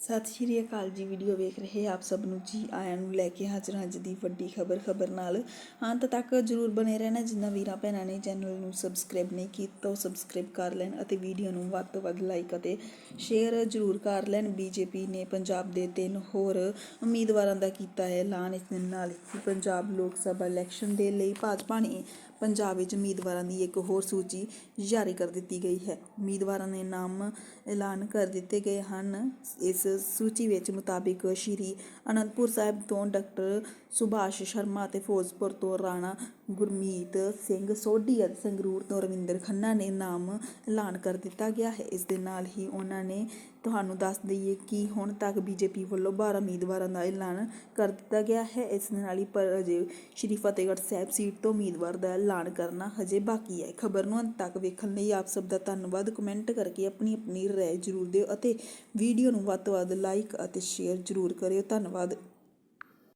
ਸਤਿ ਸ਼੍ਰੀ ਅਕਾਲ ਜੀ ਵੀਡੀਓ ਵੇਖ ਰਹੇ ਆਪ ਸਭ ਨੂੰ ਜੀ ਆਇਆਂ ਨੂੰ ਲੈ ਕੇ ਹਾਜ਼ਰ ਹਾਂ ਅੱਜ ਦੀ ਵੱਡੀ ਖਬਰ ਖਬਰ ਨਾਲ। ਅੰਤ ਤੱਕ ਜਰੂਰ ਬਣੇ ਰਹਿਣਾ, ਜਿੰਨਾ ਵੀਰਾਂ ਭੈਣਾਂ ਨੇ ਚੈਨਲ ਨੂੰ ਸਬਸਕ੍ਰਾਈਬ ਨਹੀਂ ਕੀਤਾ, ਉਹ ਸਬਸਕ੍ਰਾਈਬ ਕਰ ਲੈਣ ਅਤੇ ਵੀਡੀਓ ਨੂੰ ਵੱਧ ਤੋਂ ਵੱਧ ਲਾਈਕ ਅਤੇ ਸ਼ੇਅਰ ਜਰੂਰ ਕਰ ਲੈਣ। ਬੀਜੇਪੀ ਨੇ ਪੰਜਾਬ ਦੇ ਤਿੰਨ ਹੋਰ ਉਮੀਦਵਾਰਾਂ ਦਾ ਕੀਤਾ ਹੈ ਐਲਾਨ। ਇਸ ਦੇ ਨਾਲ ਹੀ ਪੰਜਾਬ ਲੋਕ ਸਭਾ ਇਲੈਕਸ਼ਨ ਦੇ ਲਈ ਭਾਜਪਾ ਨੇ ਪੰਜਾਬ ਵਿੱਚ ਉਮੀਦਵਾਰਾਂ ਦੀ ਇੱਕ ਹੋਰ ਸੂਚੀ ਜਾਰੀ ਕਰ ਦਿੱਤੀ ਗਈ ਹੈ। ਉਮੀਦਵਾਰਾਂ ਦੇ ਨਾਮ ਐਲਾਨ ਕਰ ਦਿੱਤੇ ਗਏ ਹਨ। ਇਸ ਸੂਚੀ ਵਿੱਚ ਮੁਤਾਬਿਕ ਸ਼੍ਰੀ ਅਨੰਦਪੁਰ ਸਾਹਿਬ ਤੋਂ ਡਾਕਟਰ ਸੁਭਾਸ਼ ਸ਼ਰਮਾ ਅਤੇ ਫਿਰੋਜ਼ਪੁਰ ਤੋਂ ਰਾਣਾ ਗੁਰਮੀਤ ਸਿੰਘ ਸੋਢੀ ਅਤੇ ਸੰਗਰੂਰ ਤੋਂ ਰਵਿੰਦਰ ਖੰਨਾ ਨੇ ਨਾਮ ਐਲਾਨ ਕਰ ਦਿੱਤਾ ਗਿਆ ਹੈ। ਇਸ ਦੇ ਨਾਲ ਹੀ ਉਹਨਾਂ ਨੇ ਤੁਹਾਨੂੰ ਦੱਸ ਦਈਏ ਕਿ ਹੁਣ ਤੱਕ ਬੀਜੇਪੀ ਵੱਲੋਂ 12 ਉਮੀਦਵਾਰਾਂ ਦਾ ਐਲਾਨ ਕਰ ਦਿੱਤਾ ਗਿਆ ਹੈ। ਇਸ ਦੇ ਨਾਲ ਹੀ ਪਰ ਅਜੇ ਸ਼੍ਰੀ ਫਤਿਹਗੜ੍ਹ ਸਾਹਿਬ ਸੀਟ ਤੋਂ ਉਮੀਦਵਾਰ ਦਾ ਐਲਾਨ ਕਰਨਾ ਹਜੇ ਬਾਕੀ ਹੈ। ਖਬਰ ਨੂੰ ਅੰਤ ਤੱਕ ਵੇਖਣ ਲਈ ਆਪ ਸਭ ਦਾ ਧੰਨਵਾਦ। ਕਮੈਂਟ ਕਰਕੇ ਆਪਣੀ ਆਪਣੀ ਰਾਏ ਜ਼ਰੂਰ ਦਿਓ ਅਤੇ ਵੀਡੀਓ ਨੂੰ ਵੱਧ ਤੋਂ ਵੱਧ ਲਾਈਕ ਅਤੇ ਸ਼ੇਅਰ ਜ਼ਰੂਰ ਕਰਿਓ। ਧੰਨਵਾਦ।